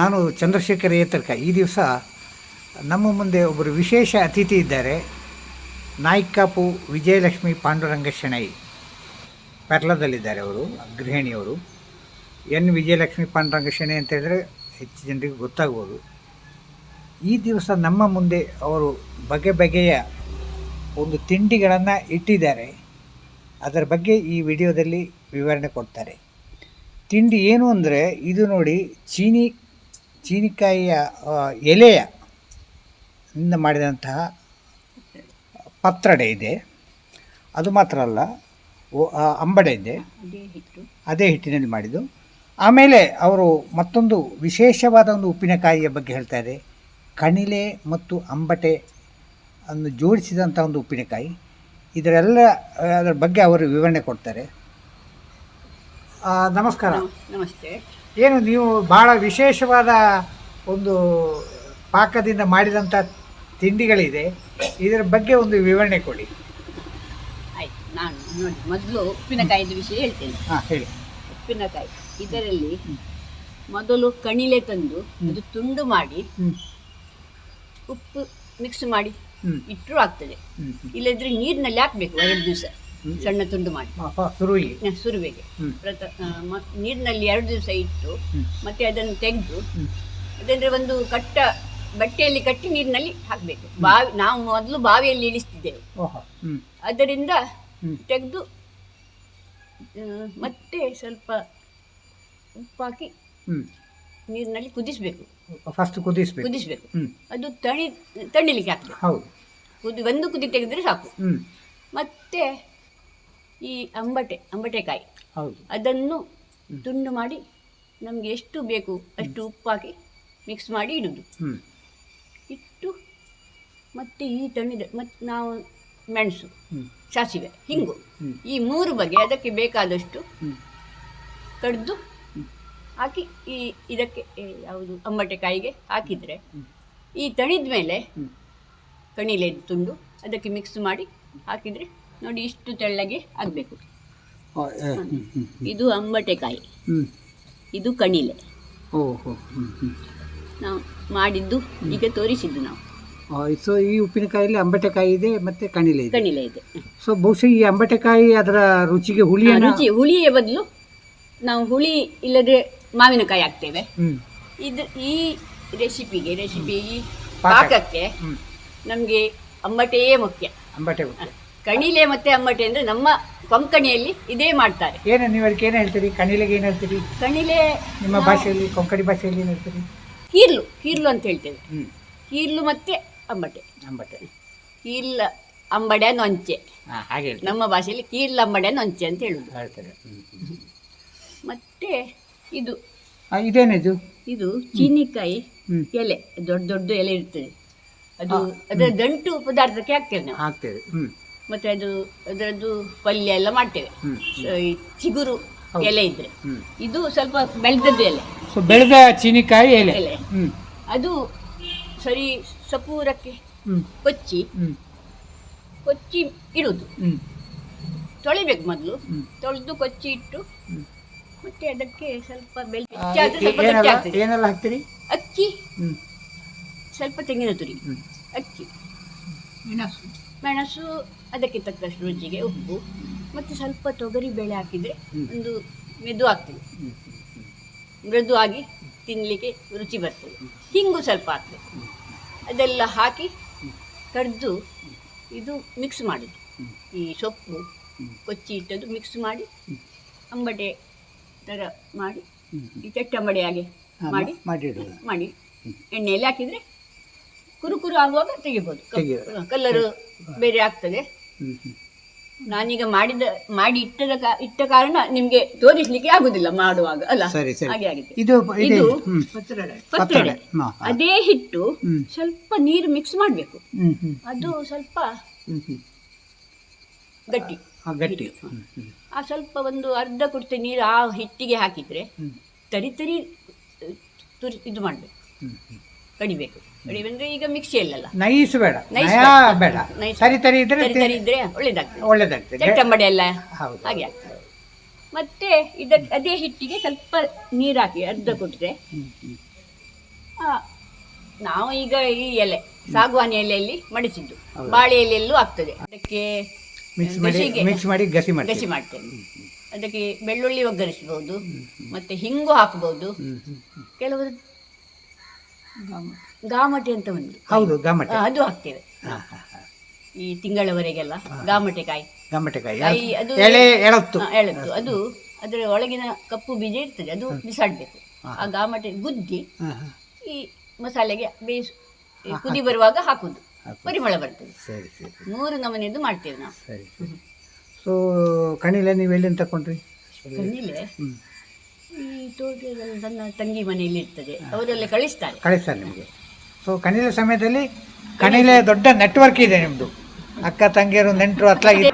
ನಾನು ಚಂದ್ರಶೇಖರ್ ಏತರ್ಕ, ಈ ದಿವಸ ನಮ್ಮ ಮುಂದೆ ಒಬ್ಬರು ವಿಶೇಷ ಅತಿಥಿ ಇದ್ದಾರೆ. ನಾಯ್ಕಾಪು ವಿಜಯಲಕ್ಷ್ಮಿ ಪಾಂಡುರಂಗ ಶೆಣೈ. ಪೆರ್ಲದಲ್ಲಿದ್ದಾರೆ ಅವರು, ಗೃಹಿಣಿಯವರು. ಎನ್ ವಿಜಯಲಕ್ಷ್ಮಿ ಪಾಂಡುರಂಗ ಶೆಣೈ ಅಂತ ಹೇಳಿದ್ರೆ ಹೆಚ್ಚು ಜನರಿಗೆ ಗೊತ್ತಾಗ್ಬೋದು. ಈ ದಿವಸ ನಮ್ಮ ಮುಂದೆ ಅವರು ಬಗೆ ಬಗೆಯ ಒಂದು ತಿಂಡಿಗಳನ್ನು ಇಟ್ಟಿದ್ದಾರೆ. ಅದರ ಬಗ್ಗೆ ಈ ವಿಡಿಯೋದಲ್ಲಿ ವಿವರಣೆ ಕೊಡ್ತಾರೆ. ತಿಂಡಿ ಏನು ಅಂದರೆ, ಇದು ನೋಡಿ, ಚೀನಿ ಚೀನಿಕಾಯಿಯ ಎಲೆಯ ಇಂದ ಮಾಡಿದಂತಹ ಪತ್ರಡೆ ಇದೆ. ಅದು ಮಾತ್ರ ಅಲ್ಲ ಅಂಬಡೆ ಇದೆ. ಅದೇ ಹಿಟ್ಟಿನಲ್ಲಿ ಮಾಡಿದ್ದು. ಆಮೇಲೆ ಅವರು ಮತ್ತೊಂದು ವಿಶೇಷವಾದ ಒಂದು ಉಪ್ಪಿನಕಾಯಿಯ ಬಗ್ಗೆ ಹೇಳ್ತಾರೆ ಕಣಿಲೆ ಮತ್ತು ಅಂಬಟೆ ಅನ್ನು ಜೋಡಿಸಿದಂಥ ಒಂದು ಉಪ್ಪಿನಕಾಯಿ. ಇದರೆಲ್ಲ ಅದರ ಬಗ್ಗೆ ಅವರು ವಿವರಣೆ ಕೊಡ್ತಾರೆ. ನಮಸ್ಕಾರ. ನಮಸ್ತೆ. ಏನು ನೀವು ಭಾಳ ವಿಶೇಷವಾದ ಒಂದು ಪಾಕದಿಂದ ಮಾಡಿದಂಥ ತಿಂಡಿಗಳಿದೆ. ಇದರ ಬಗ್ಗೆ ಒಂದು ವಿವರಣೆ ಕೊಡಿ. ಆಯ್ತು ನಾನು ನೋಡಿ ಮೊದಲು ಉಪ್ಪಿನಕಾಯಿದ ವಿಷಯ ಹೇಳ್ತೇನೆ. ಹಾಂ ಹೇಳಿ. ಉಪ್ಪಿನಕಾಯಿ ಇದರಲ್ಲಿ ಮೊದಲು ಕಣಿಲೆ ತಂದು ಅದು ತುಂಡು ಮಾಡಿ ಉಪ್ಪು ಮಿಕ್ಸ್ ಮಾಡಿ ಇಟ್ಟರು ಆಗ್ತದೆ. ಇಲ್ಲದ್ರೆ ನೀರಿನಲ್ಲಿ ಹಾಕ್ಬೇಕು ಎರಡು ದಿವಸ. ಸಣ್ಣ ತುಂಡು ಮಾಡಿ. ಸುರುವಿಗೆ. ಸುರುವಿಗೆ. ಪ್ರತ ನೀರಿನಲ್ಲಿ ಎರಡು ದಿವಸ ಇಟ್ಟು ಮತ್ತೆ ಅದನ್ನು ತೆಗೆದು ಅದಂದ್ರೆ ಒಂದು ಕಟ್ಟ ಬಟ್ಟೆಯಲ್ಲಿ ಕಟ್ಟಿ ನೀರಿನಲ್ಲಿ ಹಾಕ್ಬೇಕು. ಬಾವಿ ನಾವು ಮೊದಲು ಬಾವಿಯಲ್ಲಿ ಇಳಿಸ್ತಿದ್ದೇವೆ. ಅದರಿಂದ ತೆಗೆದು ಮತ್ತೆ ಸ್ವಲ್ಪ ಉಪ್ಪಾಕಿ ನೀರಿನಲ್ಲಿ ಕುದಿಸ್ಬೇಕು. ಫಸ್ಟ್ ಕುದಿಸ್ಬೇಕು. ಕುದಿಸ್ಬೇಕು. ಅದು ತಣಿ ತಣಿಲಿಕ್ಕೆ ಆಗ್ತದೆ. ಹೌದು. ಕುದಿ ಒಂದು ಕುದಿ ತೆಗೆದ್ರೆ ಸಾಕು. ಮತ್ತೆ ಈ ಅಂಬಟೆ ಅಂಬಟೆಕಾಯಿ. ಹೌದು. ಅದನ್ನು ತುಂಡು ಮಾಡಿ ನಮಗೆ ಎಷ್ಟು ಬೇಕು ಅಷ್ಟು ಉಪ್ಪಾಕಿ ಮಿಕ್ಸ್ ಮಾಡಿ ಇಡುವುದು ಇಟ್ಟು ಮತ್ತೆ ಈ ತಣ್ಣಿದ ಮತ್ತು ನಾವು ಮೆಣಸು ಸಾಸಿವೆ ಹಿಂಗು ಈ ಮೂರು ಬಗೆ ಅದಕ್ಕೆ ಬೇಕಾದಷ್ಟು ಕಡಿದು ಹಾಕಿ ಈ ಇದಕ್ಕೆ ಯಾವುದು ಅಂಬಟೆಕಾಯಿಗೆ ಹಾಕಿದರೆ ಈ ತಣಿದ ಮೇಲೆ ಕಣಿಲೆ ತುಂಡು ಅದಕ್ಕೆ ಮಿಕ್ಸ್ ಮಾಡಿ ಹಾಕಿದರೆ ನೋಡಿ ಇಷ್ಟು ತೆಳ್ಳಗೆ ಆಗಬೇಕು. ಇದು ಅಂಬಟೆಕಾಯಿ. ಇದು ಕಣಿಲೆ. ಓಹೋ ನಾವು ಮಾಡಿದ್ದು ಈಗ ತೋರಿಸಿದ್ದು ನಾವು. ಸೊ ಈ ಉಪ್ಪಿನಕಾಯಿಲಿ ಅಂಬಟೆಕಾಯಿ ಇದೆ ಮತ್ತೆ ಕಣಿಲೆ ಇದೆ. ಕಣಿಲೆ ಇದೆ. ಸೊ ಬಹುಶಃ ಈ ಅಂಬಟೆಕಾಯಿ ಅದರ ರುಚಿಗೆ ಹುಳಿ ರುಚಿ ಹುಳಿಯ ಬದಲು ನಾವು ಹುಳಿ ಇಲ್ಲದೆ ಮಾವಿನಕಾಯಿ ಹಾಕ್ತೇವೆ. ಇದು ಈ ರೆಸಿಪಿಗೆ ರೆಸಿಪಿ. ಪಾಕಕ್ಕೆ. ನಮಗೆ ಅಂಬಟೆಯೇ ಮುಖ್ಯ. ಅಂಬಟೆ ಉಪ್ಪು ಕಣಿಲೆ ಮತ್ತೆ ಅಂಬಟೆ ಅಂದ್ರೆ ನಮ್ಮ ಕೊಂಕಣಿಯಲ್ಲಿ ಇದೇ ಮಾಡ್ತಾರೆ. ಏನು ನೀವು ಅದಕ್ಕೆ ಏನು ಹೇಳ್ತೀರಿ? ಕಣಿಲೆಗೆ ಏನು ಹೇಳ್ತೀರಿ? ಕಣಿಲೆ ನಿಮ್ಮ ಭಾಷೆಯಲ್ಲಿ ಕೊಂಕಣಿ ಭಾಷೆಯಲ್ಲಿ ಏನು ಹೇಳ್ತೀರಿ? ಕೀರ್ಲು ಕೀರ್ಲು ಅಂತ ಹೇಳ್ತೇವೆ ಕೀರ್ಲು ಮತ್ತೆ ಅಂಬಟೆ. ಅಂಬಟೆ. ಕೀರ್ಲ ಅಂಬಡೆ ನೊಂಚೆ. ಹಾ ಹಾಗೆ ಹೇಳ್ತಾರೆ. ನಮ್ಮ ಭಾಷೆಯಲ್ಲಿ ಕೀರ್ಲ ಅಂಬಡೆ ನೊಂಚೆ ಅಂತ ಹೇಳುದು. ಹೇಳ್ತಾರೆ. ಮತ್ತೆ ಇದು. ಇದೇನಿದು ಇದು? ಚೀನಿಕಾಯಿ ಹ್ಮ್. ಎಲೆ ದೊಡ್ಡ ದೊಡ್ಡ ಎಲೆ ಇರ್ತದೆ. ಅದು ಅದರ ದಂಟು ಪದಾರ್ಥಕ್ಕೆ ಹಾಕ್ತೇವೆ ನಾವು. ಹಾಕ್ತೇವೆ. ಹ್ಞೂ ಮತ್ತೆ ಅದು ಅದರದ್ದು ಪಲ್ಯ ಎಲ್ಲ ಮಾಡ್ತೇವೆ. ಈ ಚಿಗುರು ಎಲೆ ಇದ್ರೆ. ಇದು ಸ್ವಲ್ಪ ಬೆಳೆದದ್ದು ಎಲೆ. ಸೊ ಬೆಳೆದ ಚೀನಿಕಾಯಿ ಎಲೆ. ಅದು ಸರಿ ಸಪೂರಕ್ಕೆ ಹ್ಮ್. ಕೊಚ್ಚಿ ಹ್ಮ್. ಕೊಚ್ಚಿ ಇಡುದು. ಹ್ಮ್. ತೊಳಿಬೇಕು ಮೊದಲು. ಹ್ಮ್. ತೊಳೆದು ಕೊಚ್ಚಿ ಇಟ್ಟು ಹ್ಮ್. ಮತ್ತೆ ಅದಕ್ಕೆ ಸ್ವಲ್ಪ ಬೆಲ್ ಆ, ಹೆಚ್ಚಾದ್ರೆ ಸ್ವಲ್ಪ ಏನೆಲ್ಲ ಗಟ್ಟಿ ಆಗ್ತದೆ. ಏನೆಲ್ಲ ಹಾಕ್ತೀರಿ? ಅಕ್ಕಿ. ಸ್ವಲ್ಪ ತೆಂಗಿನ ತುರಿ. ಅಕ್ಕಿ. ಮೆಣಸು ಮೆಣಸು ಅದಕ್ಕೆ ತಕ್ಕಷ್ಟು ರುಚಿಗೆ ಉಪ್ಪು ಮತ್ತು ಸ್ವಲ್ಪ ತೊಗರಿ ಬೇಳೆ ಹಾಕಿದರೆ ಒಂದು ಮೆದು ಆಗ್ತದೆ. ಮೃದುವಾಗಿ ಮೃದು ಆಗಿ ತಿನ್ನಲಿಕ್ಕೆ ರುಚಿ ಬರ್ತದೆ. ಹಿಂಗು ಸ್ವಲ್ಪ ಹಾಕ್ಬೇಕು ಅದೆಲ್ಲ ಹಾಕಿ ಕಡ್ದು ಇದು ಮಿಕ್ಸ್ ಮಾಡೋದು. ಈ ಸೊಪ್ಪು ಕೊಚ್ಚಿ ಇಟ್ಟದ್ದು ಮಿಕ್ಸ್ ಮಾಡಿ ಅಂಬಟೆ ಥರ ಮಾಡಿ ಈ ಚಟ್ಟಂಬಡೆ ಹಾಗೆ ಮಾಡಿ ಮಾಡಿ ಎಣ್ಣೆಯಲ್ಲಿ ಹಾಕಿದರೆ ಕುರು ಕುರು ಆಗುವಾಗ ತೆಗಿಬೋದು. ಕಲರ್ ಬೇರೆ ಆಗ್ತದೆ. ನಾನೀಗ ಮಾಡಿದ ಮಾಡಿ ಇಟ್ಟದ ಕಾ- ಇಟ್ಟ ಕಾರಣ ನಿಮ್ಗೆ ತೋರಿಸ್ಲಿಕ್ಕೆ ಆಗುದಿಲ್ಲ ಮಾಡುವಾಗ ಅಲ್ಲ? ಸರಿ ಸರಿ. ಹಾಗೆ ಆಗಿದೆ. ಇದು ಇದೆ ಇದು ಹ್ಞೂ ಪತ್ರೊಡೆ ಪತ್ರೊಡೆ. ಹಾ, ಹಾ. ಅದೇ ಹಿಟ್ಟು ಹ್ಮ್. ಸ್ವಲ್ಪ ನೀರು ಮಿಕ್ಸ್ ಮಾಡಬೇಕು. ಅದು ಸ್ವಲ್ಪ ಗಟ್ಟಿ. ಹಾಂ ಗಟ್ಟಿ. ಆ ಸ್ವಲ್ಪ ಒಂದು ಅರ್ಧ ಕುಡಿತ ನೀರು ಆ ಹಿಟ್ಟಿಗೆ ಹಾಕಿದ್ರೆ ತರಿ ತರಿ ಅಹ್, ತುರಿ ಇದು ಮಾಡ್ಬೇಕು. ಕಡಿಬೇಕು. ಕಡಿಬೇಕಂದ್ರೆ ಈಗ ಮಿಕ್ಸಿ ನೈಸ್ ಬೇಡ. ನೈಸ್ ನಯಾ ಬೇಡ. ನೈಸ್ ಸರಿ ತರಿ ಇದ್ರೆ ತರಿ ತರಿ ಇದ್ರೆ ಒಳ್ಳೇದಾಗ್ತದೆ. ಒಳ್ಳೇದಾಗ್ತದೆ. ಚಟ್ಟಂಬಡೆ ಎಲ್ಲ ಹೌದು. ಹಾಗೆ ಆಗ್ತದೆ. ಮತ್ತೆ ಇದ ಅದೇ ಹಿಟ್ಟಿಗೆ ಸ್ವಲ್ಪ ನೀರು ಹಾಕಿ ಅರ್ಧ ಕೊಟ್ಟರೆ ನಾವು ಈಗ ಈ ಎಲೆ ಸಾಗುವಾನಿ ಎಲೆಯಲ್ಲಿ ಮಡಿಸಿದ್ದು. ಬಾಳೆ ಎಲೆಯಲ್ಲೂ ಆಗ್ತದೆ. ಅದಕ್ಕೆ ಮಿಕ್ಸ್ ಮಾಡಿ ಗಸಿಗೆ ಮಿಕ್ಸ್ ಮಾಡಿ ಗಸಿ ಮಾಡಿ ಗಸಿ ಮಾಡ್ತೇನೆ ಅದಕ್ಕೆ ಬೆಳ್ಳುಳ್ಳಿ ಒಗ್ಗರಿಸ್ಬೋದು. ಮತ್ತೆ ಹಿಂಗು ಹಾಕಬಹುದು ಕೆಲವರು ಗಾಮಟೆ. ಅಂತ ಒಂದು ಹೌದು ಗಮ್ಮಟೆ ಅದು ಹಾಕ್ತೇವೆ. ಈ ತಿಂಗಳವರೆಗೆಲ್ಲ ಗಾಮಟೆಕಾಯಿ. ಗಾಮಟೆಕಾಯಿ ಅದು ಎಳೆ ಎಳತ್ತು. ಎಳತ್ತು. ಅದು ಅದರ ಒಳಗಿನ ಕಪ್ಪು ಬೀಜ ಇರ್ತದೆ ಅದು ಬಿಸಾಡ್ಬೇಕು. ಆ ಗಾಮಟೆ ಗುದ್ದಿ ಈ ಮಸಾಲೆಗೆ ಬೇಯಿಸು ಕುದಿ ಬರುವಾಗ ಹಾಕುದು. ಪರಿಮಳ ಬರ್ತದೆ. ಸರಿ ಸರಿ. ಮೂರು ನಮನೆದು ಮಾಡ್ತೇವೆ ನಾವು. ಸರಿ ಸೊ ಕಣಿಲೆ ನೀವು ಎಲ್ಲಿಂದ ತಕೊಂಡ್ರಿ? ಕಣಿಲೆ ಈ ನನ್ನ ತಂಗಿ ಮನೆಯಲ್ಲಿ ಇರ್ತದೆ. ಅವರೆಲ್ಲ ಕಳಿಸ್ತಾರೆ. ಕಳಿಸ್ತಾರೆ ನಿಮಗೆ. ಸೊ ಕಣಿಲೆ ಸಮಯದಲ್ಲಿ ಕಣಿಲೆ ದೊಡ್ಡ ನೆಟ್ವರ್ಕ್ ಇದೆ ನಿಮ್ಮದು ಅಕ್ಕ, ತಂಗಿಯರು ನೆಂಟರು ಅತ್ಲಾಗಿ